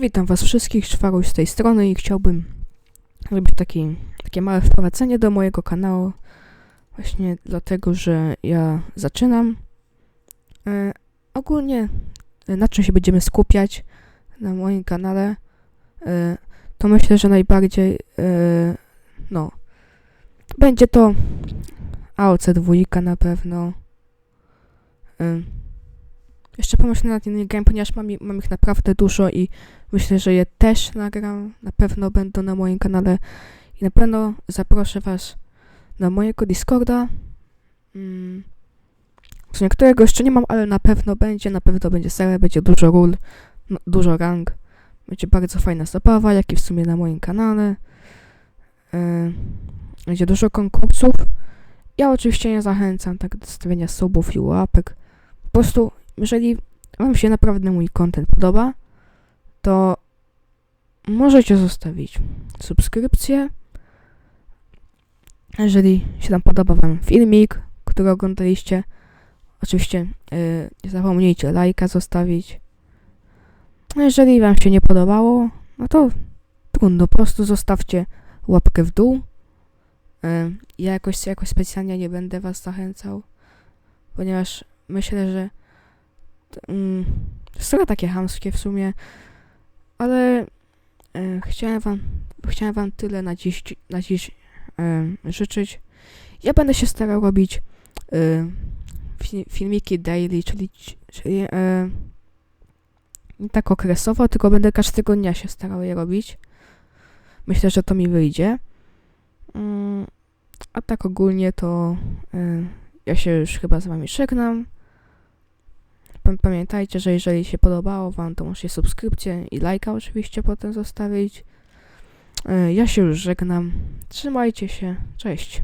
Witam Was wszystkich, Szwaruś z tej strony i chciałbym zrobić taki, takie małe wprowadzenie do mojego kanału. Właśnie dlatego, że ja zaczynam. E, ogólnie e, na czym się będziemy skupiać na moim kanale, e, to myślę, że najbardziej e, no będzie to AOC dwójka na pewno. E, jeszcze pomyślę nad innymi grami, ponieważ mam, mam ich naprawdę dużo i Myślę, że je też nagram. Na pewno będą na moim kanale. I na pewno zaproszę Was na mojego Discorda. Mm. W jeszcze nie mam, ale na pewno będzie. Na pewno będzie serwer, będzie dużo ról, no, dużo rang. Będzie bardzo fajna zabawa, jak i w sumie na moim kanale. Yy, będzie dużo konkursów. Ja oczywiście nie zachęcam tak do stawiania subów i łapek. Po prostu, jeżeli Wam się naprawdę mój content podoba, to możecie zostawić subskrypcję. Jeżeli się tam podoba Wam filmik, który oglądaliście, oczywiście yy, nie zapomnijcie lajka zostawić. A jeżeli Wam się nie podobało, no to trudno, po prostu zostawcie łapkę w dół. Yy, ja jakoś, jakoś specjalnie nie będę Was zachęcał, ponieważ myślę, że mm, takie hamskie w sumie, ale e, chciałem wam, chciałem wam tyle na dziś, na dziś e, życzyć. Ja będę się starał robić e, fi, filmiki daily, czyli, czyli nie tak okresowo, tylko będę każdego dnia się starał je robić. Myślę, że to mi wyjdzie. Mm, a tak ogólnie to e, ja się już chyba z wami żegnam. Pam- Pamiętajcie, że jeżeli się podobało Wam, to możecie subskrypcję i lajka oczywiście potem zostawić. E, Ja się już żegnam. Trzymajcie się. Cześć.